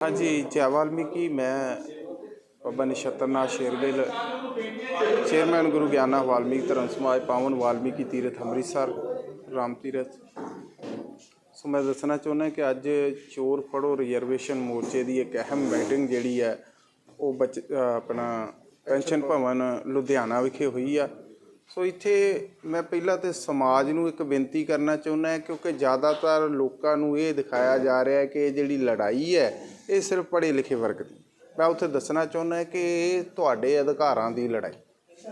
ਹਾਂਜੀ, ਜੈ ਵਾਲਮੀਕੀ, ਮੈਂ ਬਾਬਾ ਨਛੱਤਰਨਾਥ ਸ਼ੇਰਗਿੱਲ ਚੇਅਰਮੈਨ ਗੁਰੂ ਗਿਆਨਾ ਵਾਲਮੀਕੀ ਧਰਮ ਸਮਾਜ ਪਾਵਨ ਵਾਲਮੀਕੀ ਤੀਰਥ ਅੰਮ੍ਰਿਤਸਰ, ਰਾਮ ਤੀਰਥ। ਸੋ ਮੈਂ ਦੱਸਣਾ ਚਾਹੁੰਦਾ ਕਿ ਅੱਜ ਚੋਰ ਫੜੋ ਰਿਜ਼ਰਵੇਸ਼ਨ ਮੋਰਚੇ ਦੀ ਇੱਕ ਅਹਿਮ ਮੀਟਿੰਗ ਜਿਹੜੀ ਹੈ, ਉਹ ਬਚ ਆਪਣਾ ਪੈਨਸ਼ਨ ਭਵਨ ਲੁਧਿਆਣਾ ਵਿਖੇ ਹੋਈ ਆ। ਸੋ ਇੱਥੇ ਮੈਂ ਪਹਿਲਾਂ ਤੇ ਸਮਾਜ ਨੂੰ ਇੱਕ ਬੇਨਤੀ ਕਰਨਾ ਚਾਹੁੰਦਾ ਹਾਂ, ਕਿਉਂਕਿ ਜ਼ਿਆਦਾਤਰ ਲੋਕਾਂ ਨੂੰ ਇਹ ਦਿਖਾਇਆ ਜਾ ਰਿਹਾ ਹੈ ਕਿ ਇਹ ਜਿਹੜੀ ਲੜਾਈ ਹੈ, ਇਹ ਸਿਰਫ ਪੜ੍ਹੇ ਲਿਖੇ ਵਰਗ ਦੀ। ਮੈਂ ਉੱਥੇ ਦੱਸਣਾ ਚਾਹੁੰਦਾ ਕਿ ਇਹ ਤੁਹਾਡੇ ਅਧਿਕਾਰਾਂ ਦੀ ਲੜਾਈ।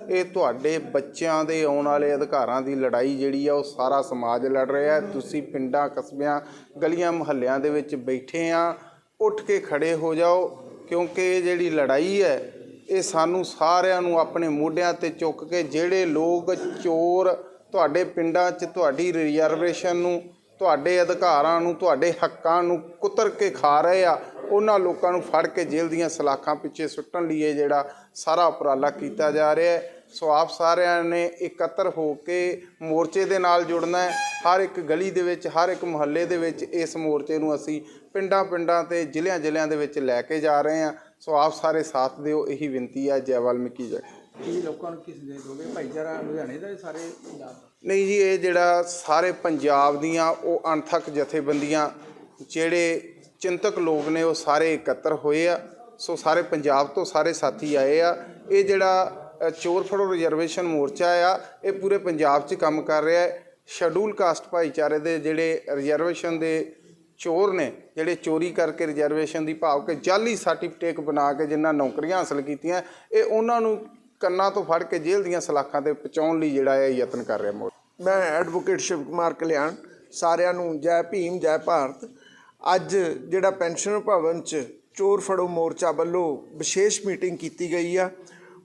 ਇਹ ਤੁਹਾਡੇ ਬੱਚਿਆਂ ਦੇ ਆਉਣ ਵਾਲੇ ਅਧਿਕਾਰਾਂ ਦੀ ਲੜਾਈ ਜਿਹੜੀ ਆ, ਉਹ ਸਾਰਾ ਸਮਾਜ ਲੜ ਰਿਹਾ ਹੈ। ਤੁਸੀਂ ਪਿੰਡਾਂ, ਕਸਬਿਆਂ, ਗਲੀਆਂ, ਮੁਹੱਲਿਆਂ ਦੇ ਵਿੱਚ ਬੈਠੇ ਆ, ਉੱਠ ਕੇ ਖੜੇ ਹੋ ਜਾਓ, ਕਿਉਂਕਿ ਇਹ ਜਿਹੜੀ ਲੜਾਈ ਹੈ ਇਹ ਸਾਨੂੰ ਸਾਰਿਆਂ ਨੂੰ ਆਪਣੇ ਮੋਢਿਆਂ ਤੇ ਚੁੱਕ ਕੇ ਜਿਹੜੇ ਲੋਕ ਚੋਰ ਤੁਹਾਡੇ ਪਿੰਡਾਂ 'ਚ, ਤੁਹਾਡੀ ਰਿਜ਼ਰਵੇਸ਼ਨ ਨੂੰ, ਤੁਹਾਡੇ ਅਧਿਕਾਰਾਂ ਨੂੰ, ਤੁਹਾਡੇ ਹੱਕਾਂ ਨੂੰ ਕੁਤਰ ਕੇ ਖਾ ਰਹੇ ਆ, ਉਹਨਾਂ ਲੋਕਾਂ ਨੂੰ ਫੜ ਕੇ ਜੇਲ੍ਹ ਦੀਆਂ ਸਲਾਖਾਂ ਪਿੱਛੇ ਸੁੱਟਣ ਲਈ ਇਹ ਜਿਹੜਾ ਸਾਰਾ ਉਪਰਾਲਾ ਕੀਤਾ ਜਾ ਰਿਹਾ ਹੈ। ਸੋ ਆਪ ਸਾਰਿਆਂ ਨੇ ਇਕੱਤਰ ਹੋ ਕੇ ਮੋਰਚੇ ਦੇ ਨਾਲ ਜੁੜਨਾ ਹੈ। ਹਰ ਇੱਕ ਗਲੀ ਦੇ ਵਿੱਚ, ਹਰ ਇੱਕ ਮੁਹੱਲੇ ਦੇ ਵਿੱਚ ਇਸ ਮੋਰਚੇ ਨੂੰ ਅਸੀਂ ਪਿੰਡਾਂ ਪਿੰਡਾਂ ਤੇ ਜ਼ਿਲ੍ਹਿਆਂ ਜ਼ਿਲ੍ਹਿਆਂ ਦੇ ਵਿੱਚ ਲੈ ਕੇ ਜਾ ਰਹੇ ਹਾਂ। ਸੋ ਆਪ ਸਾਰੇ ਸਾਥ ਦਿਓ ਇਹੀ ਬੇਨਤੀ ਹੈ ਜੈ ਵਾਲਮੀਕੀ ਜੈ। ਕੀ ਲੋਕਾਂ ਨੂੰ ਕਿਸ ਦੇ ਦੋਗੇ? ਭਾਈਚਾਰਾ ਲੁਧਿਆਣੇ ਦਾ ਸਾਰੇ ਪੰਜਾਬ ਦਾ? ਨਹੀਂ ਜੀ ਇਹ ਜਿਹੜਾ ਸਾਰੇ ਪੰਜਾਬ ਦੀਆਂ ਉਹ ਅਣਥੱਕ ਜਥੇਬੰਦੀਆਂ ਜਿਹੜੇ ਚਿੰਤਕ ਲੋਕ ਨੇ ਉਹ ਸਾਰੇ ਇਕੱਤਰ ਹੋਏ ਆ। ਸੋ ਸਾਰੇ ਪੰਜਾਬ ਤੋਂ ਸਾਰੇ ਸਾਥੀ ਆਏ ਆ। ਇਹ ਜਿਹੜਾ ਚੋਰ ਫੜੋ ਰਿਜ਼ਰਵੇਸ਼ਨ ਮੋਰਚਾ ਆ ਇਹ ਪੂਰੇ ਪੰਜਾਬ 'ਚ ਕੰਮ ਕਰ ਰਿਹਾ ਹੈ। ਸ਼ੈਡਿਊਲ ਕਾਸਟ ਭਾਈਚਾਰੇ ਦੇ ਜਿਹੜੇ ਰਿਜ਼ਰਵੇਸ਼ਨ ਦੇ ਚੋਰ ਨੇ ਜਿਹੜੇ ਚੋਰੀ ਕਰਕੇ ਰਿਜ਼ਰਵੇਸ਼ਨ ਦੀ ਭਾਵ ਕਿ ਜਾਲੀ ਸਰਟੀਫਿਕੇਟ ਬਣਾ ਕੇ ਜਿਨ੍ਹਾਂ ਨੌਕਰੀਆਂ ਹਾਸਲ ਕੀਤੀਆਂ, ਇਹ ਉਹਨਾਂ ਨੂੰ ਕੰਨਾਂ ਤੋਂ ਫੜ ਕੇ ਜੇਲ੍ਹ ਦੀਆਂ ਸਲਾਖਾਂ ਤੇ ਪਹੁੰਚਾਉਣ ਲਈ ਜਿਹੜਾ ਹੈ ਯਤਨ ਕਰ ਰਿਹਾ ਮੋਰਚਾ ਮੈਂ ਐਡਵੋਕੇਟ ਸ਼ਿਵ ਕੁਮਾਰ ਕਲਿਆਣ, ਸਾਰਿਆਂ ਨੂੰ ਜੈ ਭੀਮ, ਜੈ ਭਾਰਤ। ਅੱਜ ਜਿਹੜਾ ਪੈਨਸ਼ਨ ਭਵਨ ਚ ਚੋਰ ਫੜੋ ਮੋਰਚਾ ਵੱਲੋਂ ਵਿਸ਼ੇਸ਼ ਮੀਟਿੰਗ ਕੀਤੀ ਗਈ ਆ।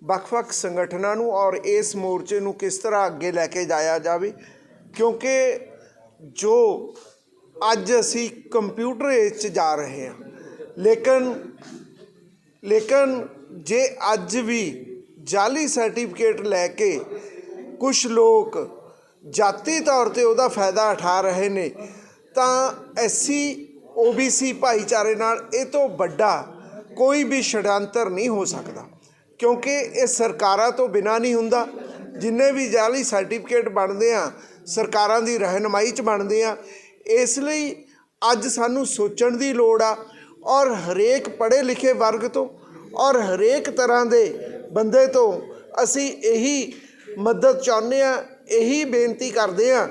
ਵੱਖ-ਵੱਖ ਸੰਗਠਨਾਂ ਨੂੰ ਔਰ ਇਸ ਮੋਰਚੇ ਨੂੰ ਕਿਸ ਤਰ੍ਹਾਂ ਅੱਗੇ ਲੈ ਕੇ ਜਾਇਆ ਜਾਵੇ? ਕਿਉਂਕਿ ਜੋ ਅੱਜ ਅਸੀਂ ਕੰਪਿਊਟਰ ਏਜ 'ਚ ਜਾ ਰਹੇ ਹਾਂ। ਲੇਕਿਨ ਲੇਕਿਨ ਜੇ ਅੱਜ ਵੀ ਜਾਲੀ ਸਰਟੀਫਿਕੇਟ ਲੈ ਕੇ ਕੁਝ ਲੋਕ ਜਾਤੀ ਤੌਰ ਤੇ ਉਹਦਾ ਫਾਇਦਾ ਉਠਾ ਰਹੇ ਨੇ, ਤਾਂ ਐਸਸੀ, ਓਬੀਸੀ ਭਾਈਚਾਰੇ ਨਾਲ ਇਹ ਤੋਂ ਵੱਡਾ ਕੋਈ ਵੀ ਛੜਾਂਤਰ ਨਹੀਂ ਹੋ ਸਕਦਾ। ਕਿਉਂਕਿ ਇਹ ਸਰਕਾਰਾਂ ਤੋਂ ਬਿਨਾ ਨਹੀਂ ਹੁੰਦਾ। ਜਿੰਨੇ ਵੀ ਜਾਲੀ ਸਰਟੀਫਿਕੇਟ ਬਣਦੇ ਆ, ਸਰਕਾਰਾਂ ਦੀ ਰਹਿਨਮਾਈ 'ਚ ਬਣਦੇ ਆ ਇਸ ਲਈ ਅੱਜ ਸਾਨੂੰ ਸੋਚਣ ਦੀ ਲੋੜ ਆ ਔਰ ਹਰੇਕ ਪੜ੍ਹੇ ਲਿਖੇ ਵਰਗ ਤੋਂ ਔਰ ਹਰੇਕ ਤਰ੍ਹਾਂ ਦੇ ਬੰਦੇ ਤੋਂ ਅਸੀਂ ਇਹੀ ਮਦਦ ਚਾਹੁੰਦੇ ਆ, ਇਹੀ ਬੇਨਤੀ ਕਰਦੇ ਆ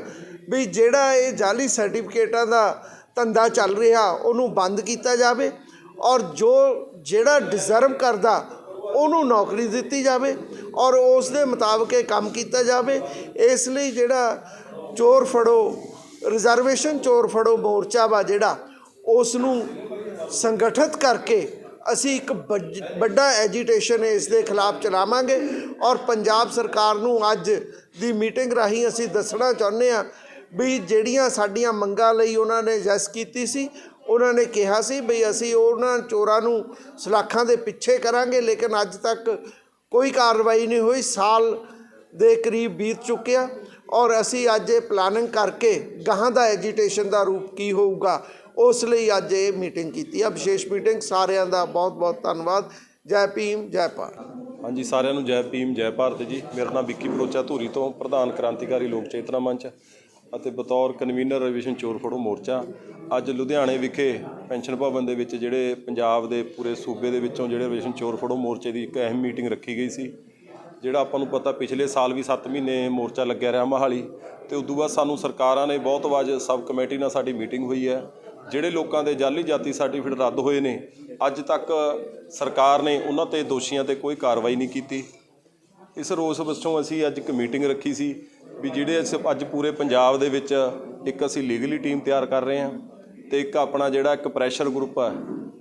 ਵੀ ਜਿਹੜਾ ਇਹ ਜਾਲੀ ਸਰਟੀਫਿਕੇਟਾਂ ਦਾ ਧੰਦਾ ਚੱਲ ਰਿਹਾ, ਉਹਨੂੰ ਬੰਦ ਕੀਤਾ ਜਾਵੇ ਔਰ ਜੋ ਜਿਹੜਾ ਡਿਜ਼ਰਵ ਕਰਦਾ, ਉਹਨੂੰ ਨੌਕਰੀ ਦਿੱਤੀ ਜਾਵੇ ਔਰ ਉਸ ਦੇ ਮੁਤਾਬਕ ਇਹ ਕੰਮ ਕੀਤਾ ਜਾਵੇ। ਇਸ ਲਈ ਜਿਹੜਾ ਚੋਰ ਫੜੋ ਰਿਜ਼ਰਵੇਸ਼ਨ ਚੋਰ ਫੜੋ ਮੋਰਚਾ ਵਾ ਜਿਹੜਾ ਉਸ ਨੂੰ ਸੰਗਠਿਤ ਕਰਕੇ ਅਸੀਂ ਇੱਕ ਵੱਜ- ਵੱਡਾ ਐਜੀਟੇਸ਼ਨ ਇਸ ਦੇ ਖਿਲਾਫ ਚਲਾਵਾਂਗੇ ਔਰ ਪੰਜਾਬ ਸਰਕਾਰ ਨੂੰ ਅੱਜ ਦੀ ਮੀਟਿੰਗ ਰਾਹੀਂ ਅਸੀਂ ਦੱਸਣਾ ਚਾਹੁੰਦੇ ਆ ਵੀ ਜਿਹੜੀਆਂ ਸਾਡੀਆਂ ਮੰਗਾਂ ਲਈ ਉਹਨਾਂ ਨੇ ਜੈਸ ਕੀਤੀ ਸੀ, ਉਹਨਾਂ ਨੇ ਕਿਹਾ ਸੀ ਵੀ ਅਸੀਂ ਉਹਨਾਂ ਚੋਰਾਂ ਨੂੰ ਸਲਾਖਾਂ ਦੇ ਪਿੱਛੇ ਕਰਾਂਗੇ, ਲੇਕਿਨ ਅੱਜ ਤੱਕ ਕੋਈ ਕਾਰਵਾਈ ਨਹੀਂ ਹੋਈ, ਸਾਲ ਦੇ ਕਰੀਬ ਬੀਤ ਚੁੱਕਿਆ। ਔਰ ਅਸੀਂ ਅੱਜ ਇਹ ਪਲਾਨਿੰਗ ਕਰਕੇ ਗਾਹਾਂ ਦਾ ਐਜੀਟੇਸ਼ਨ ਦਾ ਰੂਪ ਕੀ ਹੋਊਗਾ, ਉਸ ਲਈ ਅੱਜ ਇਹ ਮੀਟਿੰਗ ਕੀਤੀ ਆ। ਵਿਸ਼ੇਸ਼ ਮੀਟਿੰਗ ਸਾਰਿਆਂ ਦਾ ਬਹੁਤ ਬਹੁਤ ਧੰਨਵਾਦ। ਜੈ ਭੀਮ, ਜੈ ਭਾਰਤ। ਹਾਂਜੀ, ਸਾਰਿਆਂ ਨੂੰ ਜੈ ਭੀਮ, ਜੈ ਭਾਰਤ ਜੀ। ਮੇਰਾ ਨਾਮ ਵਿੱਕੀ ਬਰੋਚਾ ਧੂਰੀ ਤੋਂ ਪ੍ਰਧਾਨ ਕ੍ਰਾਂਤੀਕਾਰੀ ਲੋਕ ਚੇਤਨਾ ਮੰਚ ਅਤੇ ਬਤੌਰ ਕਨਵੀਨਰ ਰਵੀਸ਼ਨ ਚੋਰ ਫੜੋ ਮੋਰਚਾ। ਅੱਜ ਲੁਧਿਆਣੇ ਵਿਖੇ ਪੈਨਸ਼ਨ ਭਵਨ ਦੇ ਵਿੱਚ ਜਿਹੜੇ ਪੰਜਾਬ ਦੇ ਪੂਰੇ ਸੂਬੇ ਦੇ ਵਿੱਚੋਂ ਜਿਹੜੇ ਰਵੀਸ਼ਨ ਚੋਰ ਫੜੋ ਮੋਰਚੇ ਦੀ ਇੱਕ ਅਹਿਮ ਮੀਟਿੰਗ ਰੱਖੀ ਗਈ ਸੀ। ਜਿਹੜਾ ਆਪਾਂ ਨੂੰ ਪਤਾ ਪਿਛਲੇ ਸਾਲ ਵੀ 7 ਮਹੀਨੇ ਮੋਰਚਾ ਲੱਗਿਆ ਰਿਹਾ ਮਹਾਲੀ, ਤੇ ਉਦੋਂ ਬਾਅਦ ਸਾਨੂੰ ਸਰਕਾਰਾਂ ਨੇ ਬਹੁਤ ਵਾਜ ਸਬ ਕਮੇਟੀ ਨਾਲ ਸਾਡੀ ਮੀਟਿੰਗ ਹੋਈ ਹੈ। ਜਿਹੜੇ ਲੋਕਾਂ ਦੇ ਜਾਲੀ ਜਾਤੀ ਸਰਟੀਫਿਕੇਟ ਰੱਦ ਹੋਏ ਨੇ, ਅੱਜ ਤੱਕ ਸਰਕਾਰ ਨੇ ਉਹਨਾਂ ਤੇ ਦੋਸ਼ੀਆਂ ਤੇ ਕੋਈ ਕਾਰਵਾਈ ਨਹੀਂ ਕੀਤੀ। ਇਸ ਰੋਸ ਵਿੱਚੋਂ ਅਸੀਂ ਅੱਜ ਇੱਕ ਮੀਟਿੰਗ ਰੱਖੀ ਸੀ ਵੀ ਜਿਹੜੇ ਅਸੀਂ ਅੱਜ ਪੂਰੇ ਪੰਜਾਬ ਦੇ ਵਿੱਚ ਇੱਕ ਅਸੀਂ ਲੀਗਲੀ ਟੀਮ ਤਿਆਰ ਕਰ ਰਹੇ ਹਾਂ ਤੇ ਇੱਕ ਆਪਣਾ ਜਿਹੜਾ ਇੱਕ ਪ੍ਰੈਸ਼ਰ ਗਰੁੱਪ ਹੈ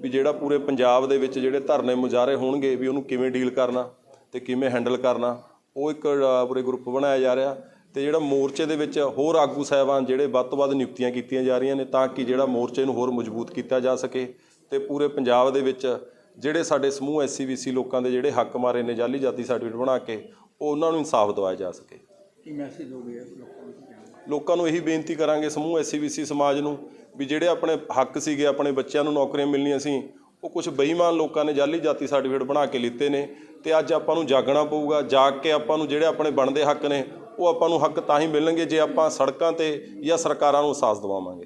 ਵੀ ਜਿਹੜਾ ਪੂਰੇ ਪੰਜਾਬ ਦੇ ਵਿੱਚ ਜਿਹੜੇ ਧਰਨੇ ਮੁਜ਼ਾਹਰੇ ਹੋਣਗੇ ਵੀ ਉਹਨੂੰ ਕਿਵੇਂ ਡੀਲ ਕਰਨਾ। ਤੇ ਕਿਵੇਂ ਹੈਂਡਲ ਕਰਨਾ ਉਹ ਇੱਕ ਪੂਰੇ ਗਰੁੱਪ ਬਣਾਇਆ ਜਾ ਰਿਹਾ ਤੇ ਜਿਹੜਾ ਮੋਰਚੇ ਦੇ ਵਿੱਚ ਹੋਰ ਆਗੂ ਸਾਹਿਬਾਨ ਜਿਹੜੇ ਵੱਧ ਤੋਂ ਵੱਧ ਨਿਯੁਕਤੀਆਂ ਕੀਤੀਆਂ ਜਾ ਰਹੀਆਂ ਨੇ ਤਾਂ ਕਿ ਜਿਹੜਾ ਮੋਰਚੇ ਨੂੰ ਹੋਰ ਮਜ਼ਬੂਤ ਕੀਤਾ ਜਾ ਸਕੇ ਤੇ ਪੂਰੇ ਪੰਜਾਬ ਦੇ ਵਿੱਚ ਜਿਹੜੇ ਸਾਡੇ ਸਮੂਹ ਐਸਸੀ ਬੀਸੀ ਲੋਕਾਂ ਦੇ ਜਿਹੜੇ ਹੱਕ ਮਾਰੇ ਨੇ ਜਾਲੀ ਜਾਤੀ ਸਰਟੀਫਿਕੇਟ ਬਣਾ ਕੇ ਉਹ ਉਹਨਾਂ ਨੂੰ ਇਨਸਾਫ ਦਿਵਾਇਆ ਜਾ ਸਕੇ ਕੀ ਮੈਸੇਜ ਦੋਗੇ ਲੋਕਾਂ ਨੂੰ? ਲੋਕਾਂ ਨੂੰ ਇਹੀ ਬੇਨਤੀ ਕਰਾਂਗੇ ਸਮੂਹ ਐਸਸੀਬੀਸੀ ਸਮਾਜ ਨੂੰ ਵੀ ਜਿਹੜੇ ਆਪਣੇ ਹੱਕ ਸੀਗੇ ਆਪਣੇ ਬੱਚਿਆਂ ਨੂੰ ਨੌਕਰੀਆਂ ਮਿਲਣੀਆਂ ਸੀ ਉਹ ਕੁਝ ਬੇਈਮਾਨ ਲੋਕਾਂ ਨੇ ਜਾਲੀ ਜਾਤੀ ਸਰਟੀਫਿਕੇਟ ਬਣਾ ਕੇ ਲਿੱਤੇ ਨੇ ਤੇ ਅੱਜ ਆਪਾਂ ਨੂੰ ਜਾਗਣਾ ਪਊਗਾ, ਜਾਗ ਕੇ ਆਪਾਂ ਨੂੰ ਜਿਹੜੇ ਆਪਣੇ ਬਣਦੇ ਹੱਕ ਨੇ, ਉਹ ਆਪਾਂ ਨੂੰ ਹੱਕ ਤਾਂ ਹੀ ਮਿਲਣਗੇ ਜੇ ਆਪਾਂ ਸੜਕਾਂ ਤੇ ਜਾਂ ਸਰਕਾਰਾਂ ਨੂੰ ਅਹਿਸਾਸ ਦਿਵਾਵਾਂਗੇ।